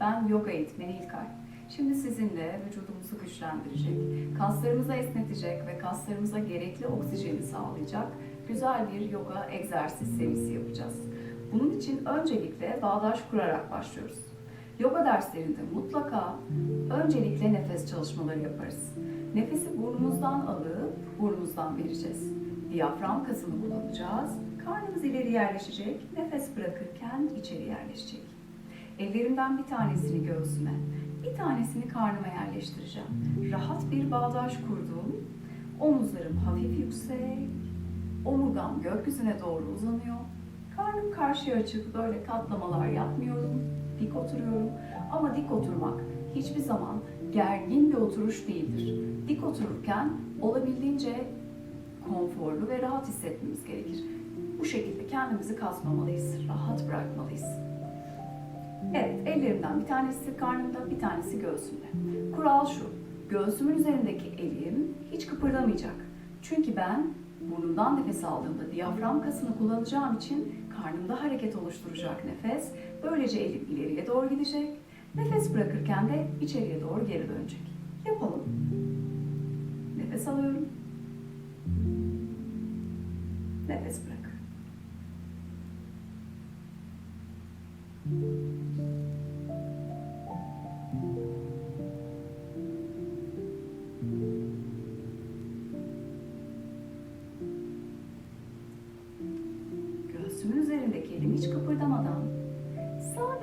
Ben yoga eğitmeni İlkay. Şimdi sizinle vücudumuzu güçlendirecek, kaslarımızı esnetecek ve kaslarımıza gerekli oksijeni sağlayacak güzel bir yoga egzersiz serisi yapacağız. Bunun için öncelikle bağdaş kurarak başlıyoruz. Yoga derslerinde mutlaka öncelikle nefes çalışmaları yaparız. Nefesi burnumuzdan alıp burnumuzdan vereceğiz. Diyafram kasını kullanacağız. Karnımız ileri yerleşecek. Nefes bırakırken içeri yerleşecek. Ellerimden bir tanesini göğsüme, bir tanesini karnıma yerleştireceğim. Rahat bir bağdaş kurdum. Omuzlarım hafif yüksek. Omurgam gökyüzüne doğru uzanıyor. Karnım karşıya açık böyle katlamalar yapmıyorum. Dik oturuyorum. Ama dik oturmak hiçbir zaman gergin bir oturuş değildir. Dik otururken olabildiğince konforlu ve rahat hissetmemiz gerekir. Bu şekilde kendimizi kasmamalıyız, rahat bırakmalıyız. Evet, ellerimden bir tanesi karnımda, bir tanesi göğsümde. Kural şu, göğsümün üzerindeki elim hiç kıpırdamayacak. Çünkü ben burnumdan nefes aldığımda diyafram kasını kullanacağım için karnımda hareket oluşturacak nefes. Böylece elim ileriye doğru gidecek. Nefes bırakırken de içeriye doğru geri dönecek. Yapalım. Nefes alıyorum. Nefes bırak.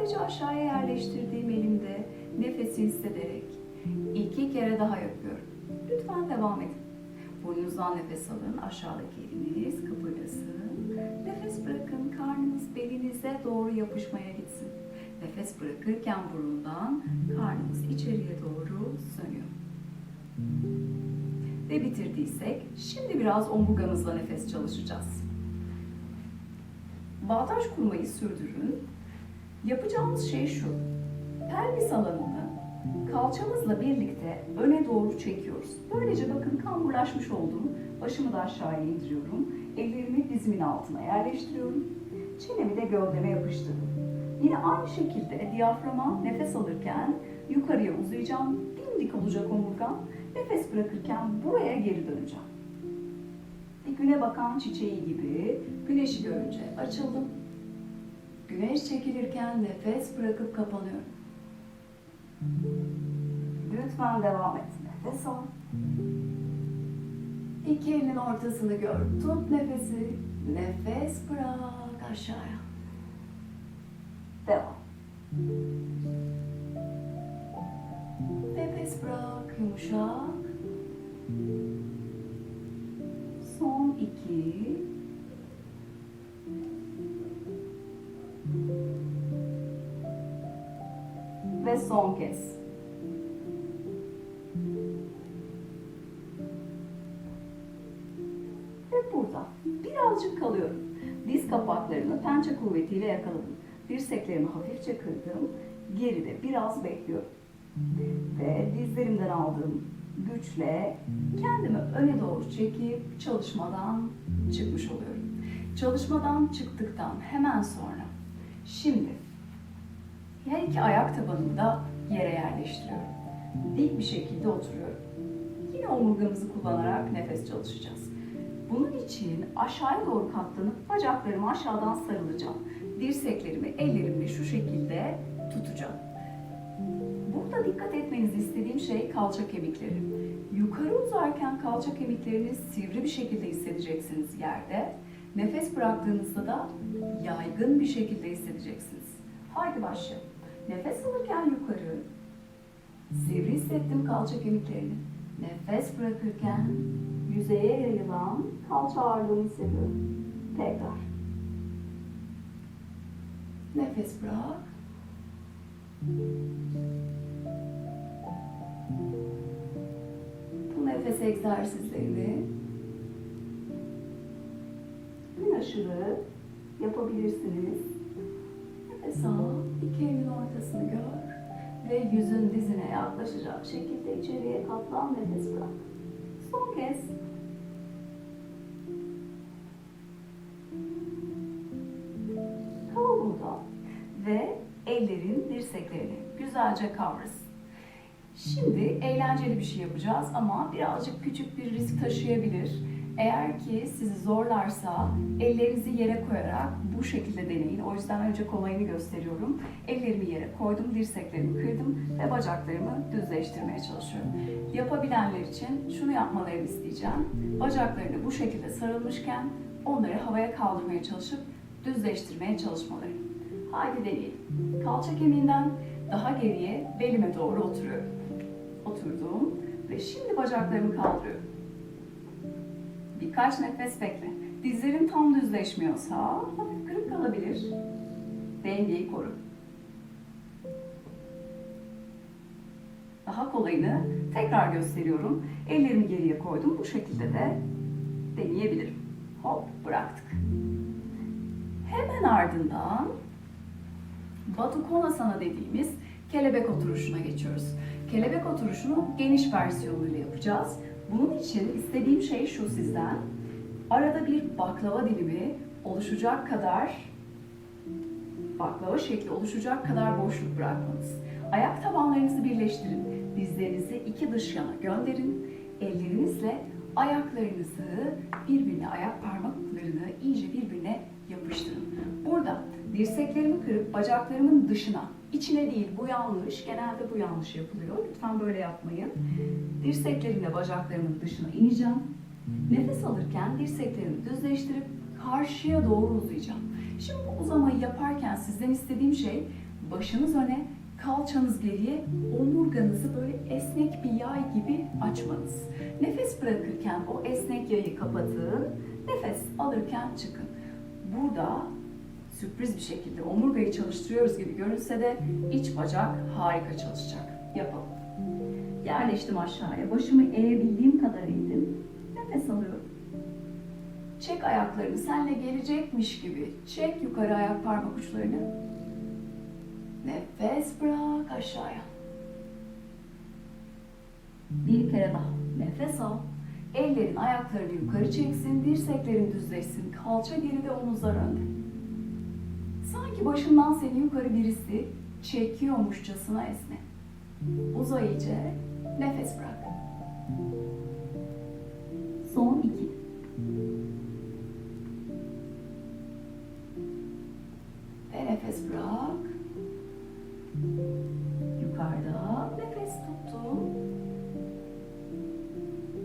Sadece aşağıya yerleştirdiğim elimde nefesi hissederek iki kere daha yapıyorum. Lütfen devam edin. Burnunuzdan nefes alın, aşağıdaki eliniz kıpırdasın. Nefes bırakın, karnınız belinize doğru yapışmaya gitsin. Nefes bırakırken burundan karnımız içeriye doğru sönüyor. Ve bitirdiysek şimdi biraz omurgamızla nefes çalışacağız. Bağdaş kurmayı sürdürün. Yapacağımız şey şu. Pelvis alanını kalçamızla birlikte öne doğru çekiyoruz. Böylece bakın kamburlaşmış oldum. Başımı da aşağıya indiriyorum. Ellerimi dizimin altına yerleştiriyorum. Çenemi de gövdeme yapıştırdım. Yine aynı şekilde diyaframa nefes alırken yukarıya uzayacağım. Dimdik olacak omurgam. Nefes bırakırken buraya geri döneceğim. Bir güne bakan çiçeği gibi güneşi görünce açıldım. Güneş çekilirken nefes bırakıp kapanıyorum. Lütfen devam et. Nefes al. İki elin ortasını gör. Tut nefesi. Nefes bırak aşağıya. Devam. Nefes bırak yumuşak. Son iki. Ve son kez. Ve burada birazcık kalıyorum. Diz kapaklarını pençe kuvvetiyle yakaladım. Dirseklerimi hafifçe kırdım. Geride biraz bekliyorum. Ve dizlerimden aldığım güçle kendimi öne doğru çekip çalışmadan çıkmış oluyorum. Çalışmadan çıktıktan hemen sonra şimdi her iki ayak tabanımı da yere yerleştiriyorum. Dik bir şekilde oturuyorum. Yine omurgamızı kullanarak nefes çalışacağız. Bunun için aşağıya doğru katlanıp bacaklarımı aşağıdan sarılacağım. Dirseklerimi ellerimle şu şekilde tutacağım. Burada dikkat etmenizi istediğim şey kalça kemikleri. Yukarı uzarken kalça kemikleriniz sivri bir şekilde hissedeceksiniz yerde. Nefes bıraktığınızda da yaygın bir şekilde hissedeceksiniz. Haydi başlayalım. Nefes alırken yukarı, sivri hissettim kalça kemiklerini. Nefes bırakırken yüzeye yayılan kalça ağırlığını hissediyorum. Tekrar. Nefes bırak. Bu nefes egzersizlerini gün aşırı yapabilirsiniz. Nefes al, iki elin ortasını gör ve yüzün dizine yaklaşacak şekilde içeriye katlan nefes bırak. Son kez kal burada ve ellerin dirseklerini güzelce kavrasın. Şimdi eğlenceli bir şey yapacağız ama birazcık küçük bir risk taşıyabilir eğer ki sizi zorlarsa ellerinizi yere koyarak bu şekilde deneyin. O yüzden önce kolayını gösteriyorum. Ellerimi yere koydum, dirseklerimi kırdım ve bacaklarımı düzleştirmeye çalışıyorum. Yapabilenler için şunu yapmalarını isteyeceğim. Bacaklarını bu şekilde sarılmışken onları havaya kaldırmaya çalışıp düzleştirmeye çalışmaları. Haydi deneyelim. Kalça kemiğinden daha geriye belime doğru oturuyorum. Oturdum ve şimdi bacaklarımı kaldırıyorum. Birkaç nefes bekle. Dizlerin tam düzleşmiyorsa hafif kırık kalabilir. Dengeyi koru. Daha kolayını tekrar gösteriyorum. Ellerimi geriye koydum. Bu şekilde de deneyebilirim. Hop bıraktık. Hemen ardından Batu Konasana dediğimiz kelebek oturuşuna geçiyoruz. Kelebek oturuşunu geniş versiyonuyla yapacağız. Bunun için istediğim şey şu sizden. Arada bir baklava dilimi oluşacak kadar baklava şekli oluşacak kadar boşluk bırakmanız. Ayak tabanlarınızı birleştirin. Dizlerinizi iki dış yana gönderin. Ellerinizle ayaklarınızı birbirine, ayak parmaklarını iyice birbirine yapıştırın. Burada dirseklerimi kırıp bacaklarımın dışına, içine değil bu yanlış, genelde bu yanlış yapılıyor. Lütfen böyle yapmayın. Dirseklerimle bacaklarımın dışına ineceğim. Nefes alırken dirseklerimi düzleştirip karşıya doğru uzayacağım. Şimdi bu uzamayı yaparken sizden istediğim şey başınız öne, kalçanız geriye, omurganızı böyle esnek bir yay gibi açmanız. Nefes bırakırken o esnek yayı kapatın, nefes alırken çıkın. Burada sürpriz bir şekilde omurgayı çalıştırıyoruz gibi görünse de iç bacak harika çalışacak. Yapalım. Yerleştim aşağıya. Başımı eğebildiğim kadar eğdim. Nefes alıyorum. Çek ayaklarını senle gelecekmiş gibi. Çek yukarı ayak parmak uçlarını. Nefes bırak aşağıya. Bir kere daha. Nefes al. Ellerin ayaklarını yukarı çeksin, dirseklerin düzleşsin, kalça geride, omuzlar önde. Sanki başından seni yukarı birisi çekiyormuşçasına esne. Uza iyice, nefes bırak. Son iki. Ve nefes bırak. Yukarıda nefes tuttum.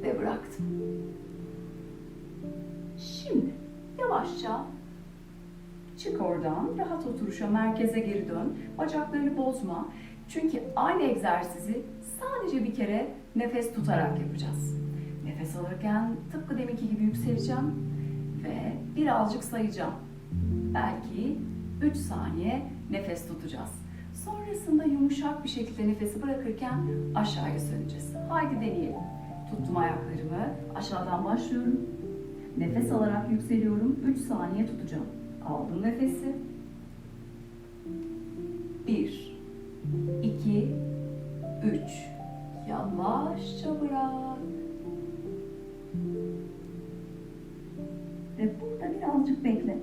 Ve bıraktım. Şimdi yavaşça çık oradan. Rahat oturuşa, merkeze geri dön. Bacaklarını bozma. Çünkü aynı egzersizi sadece bir kere nefes tutarak yapacağız. Nefes alırken tıpkı deminki gibi yükseleceğim ve birazcık sayacağım. Belki 3 saniye nefes tutacağız. Sonrasında yumuşak bir şekilde nefesi bırakırken aşağıya söneceğiz. Haydi deneyelim. Tuttum ayaklarımı. Aşağıdan başlıyorum. Nefes alarak yükseliyorum. 3 saniye tutacağım. Aldım nefesi. 1 2 3 Yavaşça bırak. Ve burada birazcık bekle.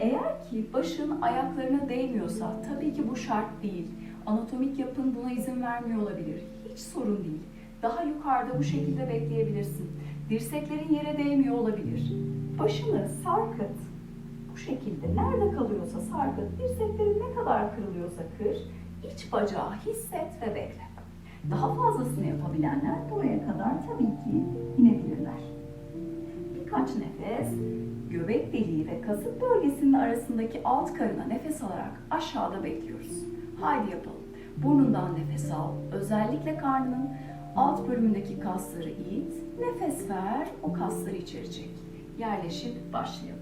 Eğer ki başın ayaklarına değmiyorsa tabii ki bu şart değil. Anatomik yapın buna izin vermiyor olabilir. Hiç sorun değil. Daha yukarıda bu şekilde bekleyebilirsin. Dirseklerin yere değmiyor olabilir. Başını sarkıt. Şekilde nerede kalıyorsa sarkıt. Dirseklerin ne kadar kırılıyorsa kır. İç bacağı hisset ve bekle. Daha fazlasını yapabilenler buraya kadar tabii ki inebilirler. Birkaç nefes göbek deliği ve kasık bölgesinin arasındaki alt karına nefes alarak aşağıda bekliyoruz. Haydi yapalım. Burnundan nefes al. Özellikle karnının alt bölümündeki kasları it. Nefes ver. O kasları içeri çek. Yerleşip başlayalım.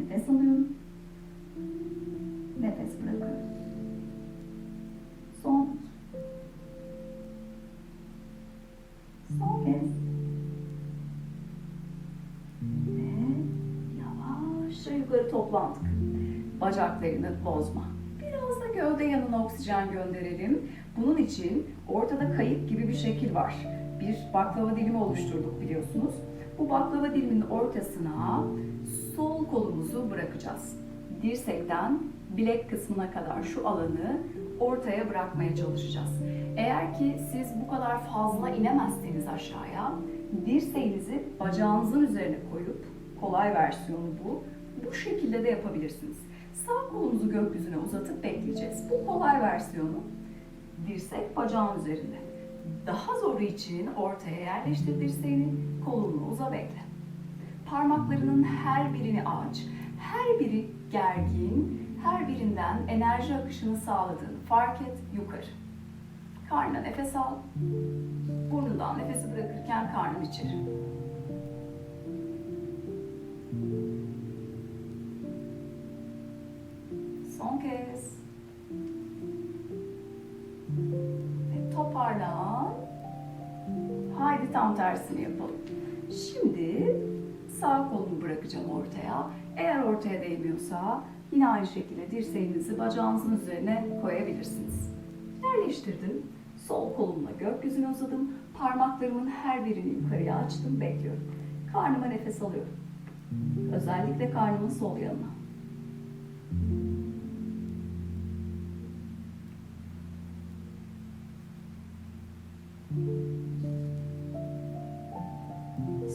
Nefes alıyorum. Nefes bırakıyorum. Son. Son kez. Ve yavaşça yukarı toplandık. Bacaklarını bozma. Biraz da gövde yanına oksijen gönderelim. Bunun için ortada kayık gibi bir şekil var. Bir baklava dilimi oluşturduk biliyorsunuz. Bu baklava diliminin ortasına sol kolumuzu bırakacağız. Dirsekten bilek kısmına kadar şu alanı ortaya bırakmaya çalışacağız. Eğer ki siz bu kadar fazla inemezseniz aşağıya, dirseğinizi bacağınızın üzerine koyup, kolay versiyonu bu, bu şekilde de yapabilirsiniz. Sağ kolumuzu gökyüzüne uzatıp bekleyeceğiz. Bu kolay versiyonu dirsek bacağın üzerinde. Daha zoru için ortaya yerleştir dirseğini, kolunu uza bekle. Parmaklarının her birini aç, her biri gergin, her birinden enerji akışını sağladığını fark et yukarı. Karnına nefes al. Burnundan nefesi bırakırken karnın içeri. Son kez. Ve toparlan. Haydi tam tersini yapalım. Şimdi sağ kolumu bırakacağım ortaya. Eğer ortaya değmiyorsa yine aynı şekilde dirseğinizi bacağınızın üzerine koyabilirsiniz. Yerleştirdim. Sol kolumla gökyüzüne uzadım. Parmaklarımın her birini yukarıya açtım. Bekliyorum. Karnıma nefes alıyorum. Özellikle karnımın sol yanına.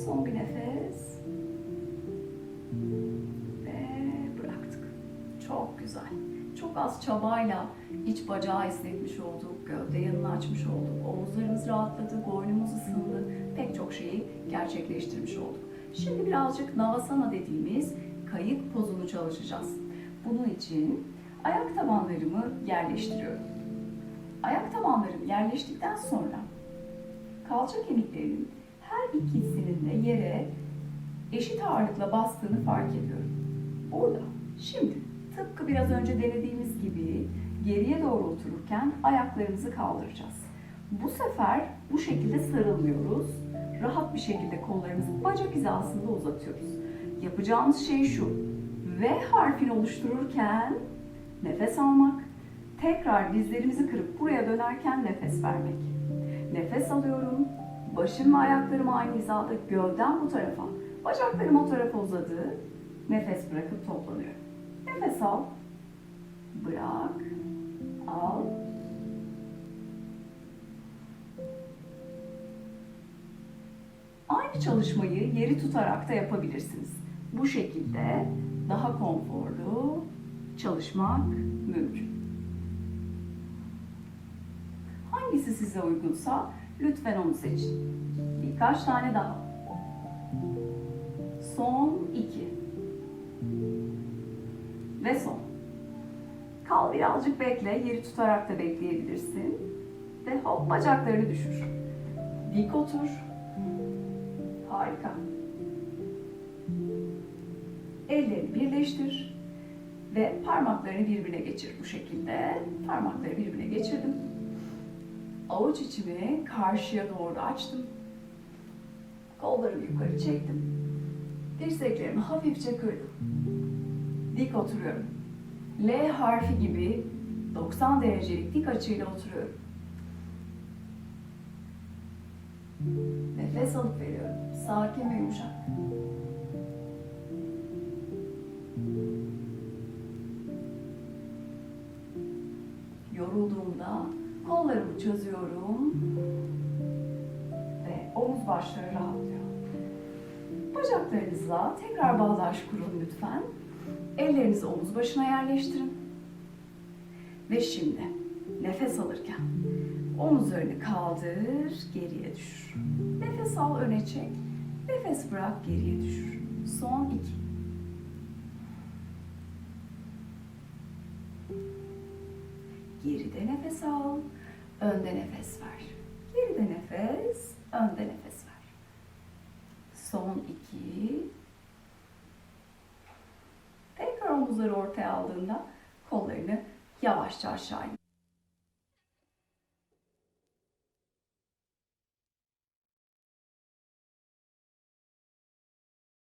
Son bir nefes. Güzel. Çok az çabayla iç bacağı esnetmiş olduk, gövde yanını açmış olduk, omuzlarımız rahatladı, boynumuz ısındı, pek çok şeyi gerçekleştirmiş olduk. Şimdi birazcık Navasana dediğimiz kayık pozunu çalışacağız. Bunun için ayak tabanlarımı yerleştiriyorum. Ayak tabanlarım yerleştikten sonra kalça kemiklerimin her ikisinin de yere eşit ağırlıkla bastığını fark ediyorum. Burada. Şimdi tıpkı biraz önce denediğimiz gibi geriye doğru otururken ayaklarımızı kaldıracağız. Bu sefer bu şekilde sarılmıyoruz. Rahat bir şekilde kollarımızı bacak hizasında uzatıyoruz. Yapacağımız şey şu. V harfini oluştururken nefes almak, tekrar dizlerimizi kırıp buraya dönerken nefes vermek. Nefes alıyorum, başım ve ayaklarım aynı hizada, gövdem bu tarafa, bacaklarım o tarafa uzadı, nefes bırakıp toplanıyorum. Nefes al, bırak, al, Aynı çalışmayı yeri tutarak da yapabilirsiniz. Bu şekilde daha konforlu çalışmak mümkün. Hangisi size uygunsa lütfen onu seçin. Birkaç tane daha. Son iki. Ve son. Kal birazcık bekle. Yeri tutarak da bekleyebilirsin. Ve hop bacaklarını düşür. Dik otur. Harika. Ellerini birleştir ve parmaklarını birbirine geçir bu şekilde. Parmakları birbirine geçirdim. Avuç içimi karşıya doğru açtım. Kollarımı yukarı çektim. Dirseklerimi hafifçe kırdım. Dik oturuyorum. L harfi gibi 90 derecelik dik açıyla oturuyorum. Nefes alıp veriyorum. Sakin ve yumuşak. Yorulduğumda kollarımı çözüyorum ve omuz başları rahatlıyor. Bacaklarınızla tekrar bağdaş kurun lütfen. Ellerinizi omuz başına yerleştirin. Ve şimdi nefes alırken omuzlarını kaldır, geriye düşür. Nefes al, öne çek. Nefes bırak, geriye düşür. Son iki. Geride nefes al, önde nefes ver. Geride nefes, önde nefes aşağı aşağı.